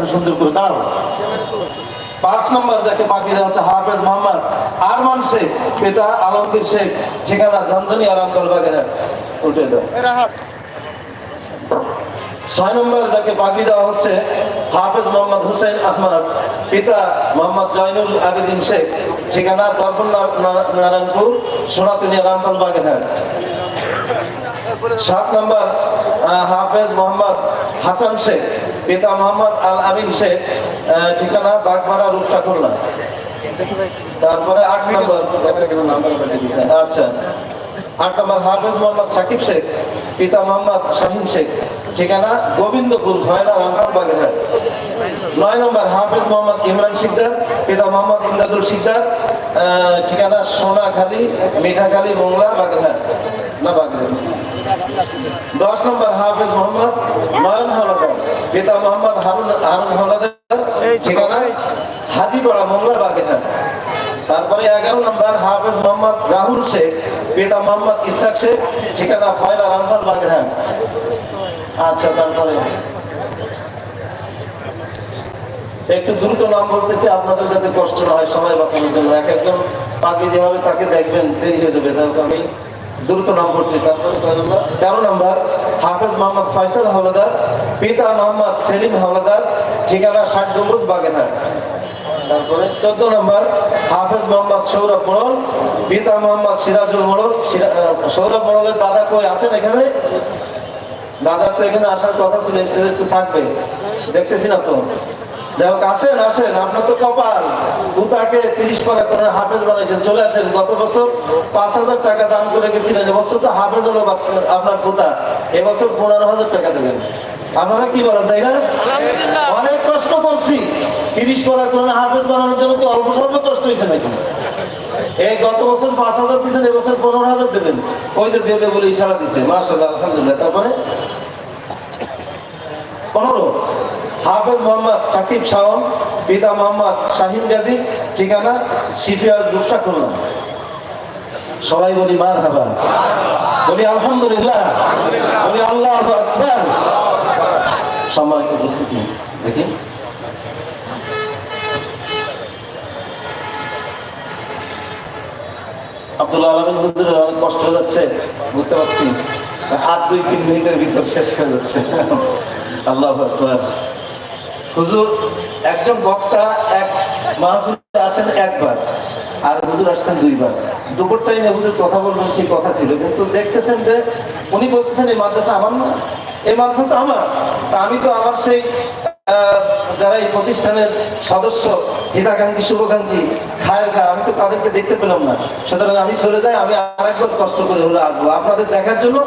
এখানে সুন্দর করে দাঁড়াবো পাঁচ নম্বর যাকে বাকি দেওয়া হচ্ছে, হাফেজ মোহাম্মদ আরমান শেখ, পিতা আলমগীর শেখ, ঠিকানা ঝঞ্ঝনি আরামদল বাগেরহাট। উঠে দাও। ছয় নম্বর যাকে বাকি দেওয়া হচ্ছে, হাফেজ মোহাম্মদ হুসেন আহমদ, পিতা মোহাম্মদ জয়নুল আবেদিন শেখ, ঠিকানা দর্পণ নারায়ণপুর সোনাতুনিয়া রামদল বাগেরহাট। সাত নম্বর হাফেজ মোহাম্মদ হাসান শেখ পিতা মোহাম্মদ আল আমিন শেখ আহ, ঠিকানা বাঘমারা রূপসা খুলনা। তারপরে আট নম্বর আচ্ছা। আট নম্বর হাফেজ মোহাম্মদ সাকিব শেখ পিতা মোহাম্মদ শাহিন শেখ ঠিকানা গোবিন্দপুর ভয়না রামপুর বাগেরহাট। নয় নম্বর হাফেজ মোহাম্মদ ইমরান সিকদার পিতা মোহাম্মদ ইমদাদুল সিকদার ঠিকানা সোনাখালী মিঠাখালী মোংলা বাগেরহাট। না বাগেরহাট। দশ নম্বর হাফেজ মোহাম্মদ নয়ন হাওলাদার পিতা মোহাম্মদ হারুন হারুন হাওলাদার ঠিকানা হাজিপাড়া মোংলা বাগেরহাট। তারপরে এগারো নম্বর হাফেজ মোহাম্মদ রাহুল শেখ পিতা মোহাম্মদ ইসাক শেখ ঠিকানা ফয়লা রামপাল বাগেরহাট। আচ্ছা তারপরে একটু দ্রুত নাম বলতেছি, আপনাদের যাতে কষ্ট না হয়, সময় বাঁচানোর জন্য। এক একজন পাখি যেভাবে তাকে দেখবেন, দেরি হয়ে যাবে। যাই আমি দ্রুত নাম করছি? তেরো নম্বর, হাফেজ মোহাম্মদ ফয়সাল হাওলাদার, পিতা মোহাম্মদ সেলিম হাওলাদার, ঠিকানা ষাট গম্বুজ বাগেরহাট। তারপরে চোদ্দ নম্বর, হাফেজ মোহাম্মদ সৌরভ মোড়ল, পিতা মোহাম্মদ সিরাজুল মোড়ল। সিরা- সৌরভ মোড়লের দাদা কই আছেন এখানে? দাদা তো এখানে আসার কথা ছিল, স্টেজে থাকবে। দেখতেছি না তো। যাই হোক আছেন আসেন আপনার তো কপাল। বুতাকে তিরিশ পাকা করে হাফেজ বানাইছেন চলে আসেন। গত বছর পাঁচ হাজার টাকা দান করে গেছিলেন এবছর তো হাফেজ হলো আপনার বুতা এবছর পনেরো হাজার টাকা দেবেন আপনারা কি বলেন তাই না? অনেক কষ্ট করছি। তিরিশ পাকা করে হাফেজ বানানোর জন্য তো অল্প স্বল্প কষ্ট হয়েছে নাকি? এই গত বছর পাঁচ হাজার দিচ্ছেন এবছর পনেরো হাজার দেবেন ওই যে দেবে বলে ইশারা দিচ্ছে মার্শাল্লাহ আলহামদুলিল্লাহ। তারপরে? পনেরো? হাফেজ মোহাম্মদ সাকিব শাওন, পিতা মোহাম্মদ শাহিন গাজী, ঠিকানা শিফিয়ার রূপসা খুলনা। সবাই বলি মার হাবা বলি আলহামদুলিল্লাহ। বলি আল্লাহ আকবার। সম্মানিত উপস্থিতি, দেখি। আব্দুল্লাহ আলমিন হুজুরের অনেক কষ্ট হয়ে যাচ্ছে, বুঝতে পারছি। আর দুই তিন মিনিটের ভিতর শেষ হয়ে যাচ্ছে। আল্লাহ আকবার। হুজুর, একজন বক্তা, এক মাহফিলে আসেন একবার, আর হুজুর আসছেন দুইবার। দুপুর টাইমে হুজুর কথা বলবেন, সেই কথা ছিল। কিন্তু দেখতেছেন যে উনি বলতেছেন, এই মাদ্রাসা আমার না, এই মাদ্রাসা তো আমার। তা আমি তো আমার সেই যারা এই প্রতিষ্ঠানের সদস্য, হিতাকাঙ্ক্ষী, শুভকাঙ্ক্ষী, খায়ের খা তো তাদেরকে দেখতে পেলাম না। সুতরাং আমি চলে যাই, আমি আরেকবার কষ্ট করে হলে আসব। আপনাদের দেখার জন্য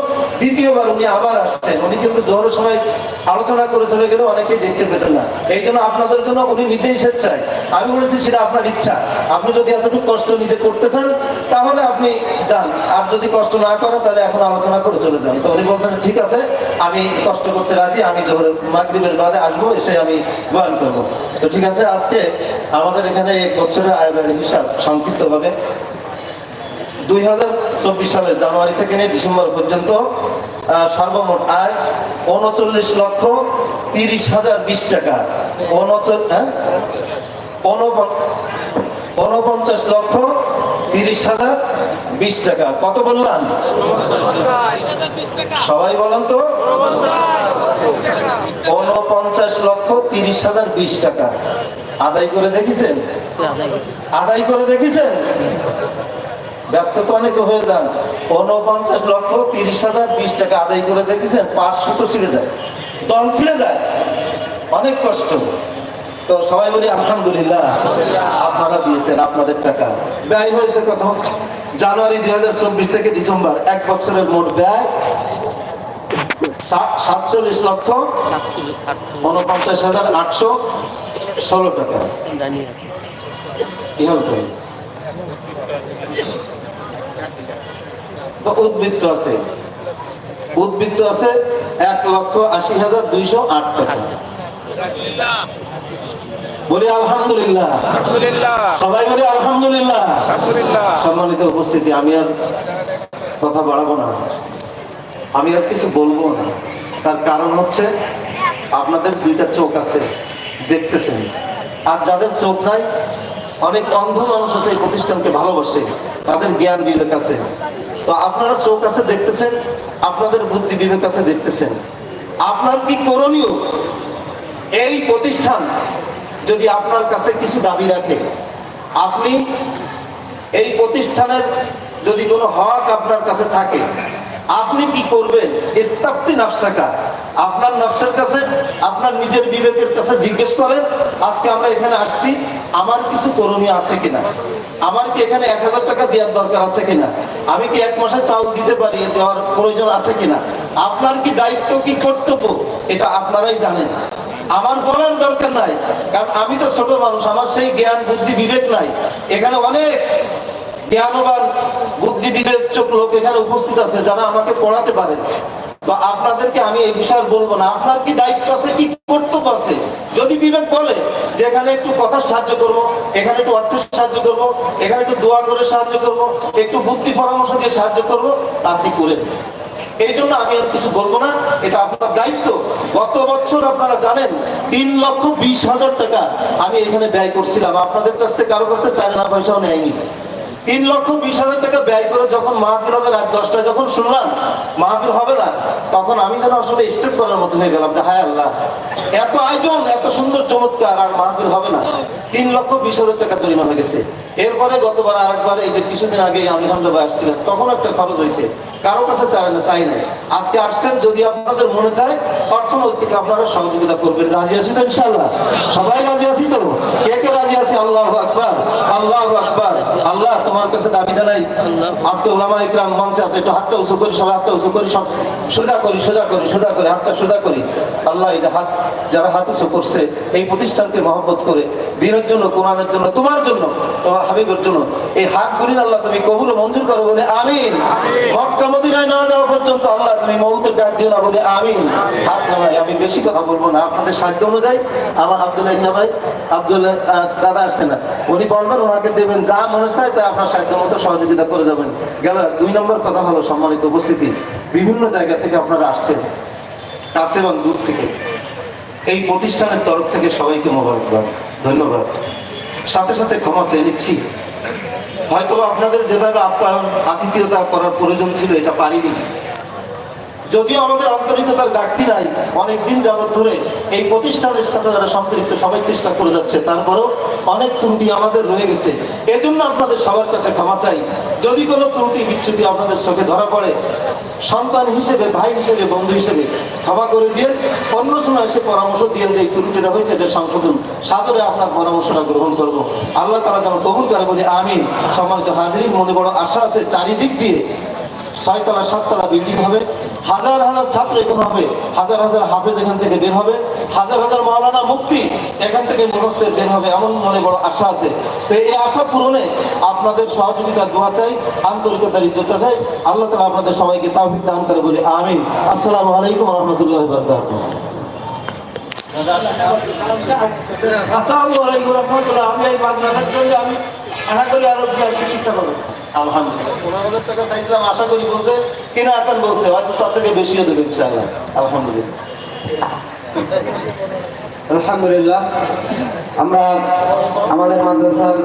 দ্বিতীয়বার উনি আবার আসছেন। উনি কিন্তু জোহরের সময় আলোচনা করে চলে গেলে অনেকেই দেখতে পেতেন না। এই জন্য আপনাদের জন্য উনি নিজেই স্বেচ্ছায়। আমি বলেছি, সেটা আপনার ইচ্ছা। আপনি যদি এতটুকু কষ্ট নিজে করতেছেন তাহলে আপনি যান। আর যদি কষ্ট না করেন, তাহলে এখন আলোচনা করে চলে যান। তো উনি বলছেন, ঠিক আছে, আমি কষ্ট করতে রাজি। আমি জোহরের মাগরিবের বাদে আসব, এসে আমি বয়ান করব। তো ঠিক আছে, আজকে আমাদের এখানে বছরের আয় ব্যয়ের হিসাব সংক্ষিপ্তভাবে দুই হাজার চব্বিশ সালের জানুয়ারি থেকে নিয়ে ডিসেম্বর পর্যন্ত সর্বমোট আয় উনচল্লিশ লক্ষ তিরিশ হাজার বিশ টাকা। হ্যাঁ? উনপ- উনপঞ্চাশ লক্ষ তিরিশ হাজার বিশ টাকা। কত বললাম? সবাই বলেন তো। উনপঞ্চাশ লক্ষ তিরিশ হাজার বিশ টাকা। আদায় করে দেখেছেন? আদায় করে দেখেছেন? ব্যস্ত তো অনেকে হয়ে যান। উনপঞ্চাশ লক্ষ তিরিশ হাজার বিশ টাকা আদায় করে দেখেছেন পাঁচশো তো ছিঁড়ে যায়। দল ছিঁড়ে যায়। অনেক কষ্ট। তো সবাই বলি আলহামদুলিল্লাহ আপনারা দিয়েছেন আপনাদের টাকা। ব্যয় হয়েছে কত? জানুয়ারি দুই হাজার চব্বিশ থেকে ডিসেম্বর এক বছরের মোট ব্যয় সাত- সাতচল্লিশ লক্ষ উনপঞ্চাশ হাজার আটশো ষোলো টাকা। কি হল কই? তো উদ্বৃত্ত আছে। উদ্বৃত্ত আছে এক লক্ষ আশি হাজার দুইশো আট টাকা। বলি আলহামদুলিল্লাহ। সবাই বলি আলহামদুলিল্লাহ। সম্মানিত উপস্থিতি আমি আর কথা বাড়াবো না। আমি আর কিছু বলব না। তার কারণ হচ্ছে আপনাদের দুইটা চোখ আছে। দেখতেছেন। আর যাদের চোখ নাই, অনেক অন্ধ মানুষ আছে এই প্রতিষ্ঠানকে ভালোবাসে, তাদের জ্ঞান বিবেক আছে। তো আপনারা চোখ আছে দেখতেছেন, আপনাদের বুদ্ধি বিবেক আছে দেখতেছেন। আপনার কি করণীয়? এই প্রতিষ্ঠান যদি আপনার কাছে কিছু দাবি রাখে, আপনি এই প্রতিষ্ঠানের যদি কোনো হক আপনার কাছে থাকে আপনি কি করবেন? ইস্তাফতি নাফসাকা। আপনার নফসের কাছে, আপনার নিজের বিবেকের কাছে জিজ্ঞেস করেন, আজকে আমরা এখানে আসছি, আমার কিছু করণীয় আছে কিনা? আমার কি এখানে এক হাজার টাকা দেওয়ার দরকার আছে কিনা? আমি কি এক মাসে চাউল দিতে পারি? দেওয়ার প্রয়োজন আছে কিনা? আপনার কি দায়িত্ব, কি কর্তব্য? এটা আপনারাই জানেন। আমার বলার দরকার নাই, কারণ আমি তো ছোট মানুষ, আমার সেই জ্ঞান, বুদ্ধি, বিবেক নাই। এখানে অনেক জ্ঞানবান বুদ্ধি বিবেক চোখ লোক এখানে উপস্থিত আছে, যারা আমাকে পড়াতে পারেন তো আপনাদেরকে আমি এই বিষয়ে বলব না। আপনার কি দায়িত্ব আছে? কি কর্তব্য আছে? যদি বিবেক বলে যে এখানে একটু কথা সাহায্য করব, এখানে একটু অর্থের সাহায্য করব, এখানে একটু দোয়া করে সাহায্য করব, একটু বুদ্ধি পরামর্শ দিয়ে সাহায্য করব আপনি করেন। এই জন্য আমি আর কিছু বলব না। এটা আপনার দায়িত্ব। গত বছর আপনারা জানেন, তিন লক্ষ বিশ হাজার টাকা আমি এখানে ব্যয় করছিলাম। আপনাদের কাছ থেকে কারও কাছ থেকে চার আনা পয়সাও নেয়নি। তিন লক্ষ বিশ হাজার টাকা ব্যয় করে যখন মাহফিল হবে রাত দশটায় যখন শুনলাম, মাহফিল হবে না, তখন আমি যেন আসলে স্টেপ করার মতো হয়ে গেলাম যে, হায় আল্লাহ, এত আয়োজন, এত সুন্দর, চমৎকার, আর মাহফিল হবে না। তিন লক্ষ বিশ হাজার টাকা জরিমানা গেছে এরপরে গতবার আরেকবার, এই যে কিছুদিন আগে আমি হামজা আসছিলেন, তখন একটা খরচ হয়েছে। কারও কাছে চাই না চাই না। আজকে আসছেন, যদি আপনাদের মনে চায়, অর্থনৈতিক আপনারা সহযোগিতা করবেন। রাজি আছি তো ইনশাল্লাহ সবাই রাজি আছি তো? কে কে রাজি আছি? আল্লাহ আকবার আল্লাহ আকবার, আল্লাহ তোমার কাছে দাবি জানাই আজকে ওলামা ইকরাম মঞ্চে আছে একটু হাতটা উঁচু করি সবাই হাতটা উঁচু করি সব সোজা করি সোজা করি সোজা করি হাতটা সোজা করি। আল্লাহ এই যে হাত যারা হাত উঁচু করছে এই প্রতিষ্ঠানকে মহব্বত করে দিনের জন্য কোরআনের জন্য তোমার জন্য তোমার হাবিবের জন্য এই হাত করিন আল্লাহ তুমি কবুল মঞ্জুর করো বলে আমিন। মক্কা মদিনায় না যাওয়া পর্যন্ত আল্লাহ তুমি মৌতের ডাক দিও না বলে আমিন। হাত নামাই আমি বেশি কথা বলব না আপনাদের সাধ্য অনুযায়ী আমার আব্দুল্লাহ ভাই আব্দুল্লাহ দাদা আসছে না উনি বলবেন ওনাকে দেবেন যা মনে চায় তাই আপনার সাধ্য মতো সহযোগিতা করে যাবেন। গেল দুই নম্বর কথা হলো সম্মানিত উপস্থিতি। বিভিন্ন জায়গা থেকে আপনারা আসছেন, কাছে এবং দূর থেকে। এই প্রতিষ্ঠানের তরফ থেকে সবাইকে মোবারকবাদ, ধন্যবাদ। সাথে সাথে ক্ষমা চেয়ে নিচ্ছি। হয়তো আপনাদের যেভাবে আপ্যায়ন, আতিথেয়তা করার প্রয়োজন ছিল, এটা পারিনি। যদিও আমাদের আন্তরিকতার ঘাটতি নাই, অনেকদিন যাবত ধরে এই প্রতিষ্ঠানের সাথে যারা সম্পৃক্ত সবাই চেষ্টা করে যাচ্ছে। তারপরেও অনেক ত্রুটি আমাদের রয়ে গেছে। এজন্য আপনাদের সবার কাছে ক্ষমা চাই। যদি কোনো ত্রুটি বিচ্ছুতি আপনাদের চোখে ধরা পড়ে, সন্তান হিসেবে, ভাই হিসেবে, বন্ধু হিসেবে ক্ষমা করে দিয়ে অন্য সময় এসে পরামর্শ দিয়ে যে ত্রুটিটা হয়েছে, এটা সংশোধন সাদরে আপনার পরামর্শটা গ্রহণ করব। আল্লাহ তারা যেন কবুল করে বলে আমি সম্মানিত হাজির মনে বড় আশা আছে, চারিদিক দিয়ে ছয়তলা, সাততলা বিল্ডিং হবে। হাজার হাজার ছাত্র এখানে হবে। হাজার হাজার হাফেজ এখান থেকে বের হবে। হাজার হাজার মাওলানা মুক্তি এখান থেকে মনস্যের বের হবে এমন মনে বড় আশা আছে। তো এই আশা পূরণে আপনাদের সহযোগিতা দোয়া চাই আন্তরিকতা হৃদয়তা চাই। আল্লাহ তালা আপনাদের সবাইকে তাওফিক দান করে বলি, আমিন। আসসালামু আলাইকুম রহমতুল্লাহ আমি এই বাগনাঘাট জন্য আমি আশা করি আরও চেষ্টা করব। আলহামদুলিল্লাহ। পনেরো হাজার টাকা চাইছিলাম আশা করি বলছে, কিনা আতান বলছে, হয়তো তার থেকে বেশিও দেবে ইনশাআল্লাহ। আলহামদুলিল্লাহ। আমরা আমাদের মাদ্রাসার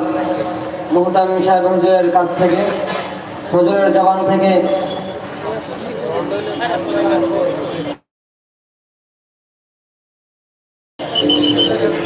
মুহতামিম সাহেব হুজুরের কাছ থেকে হুজুরের জবান থেকে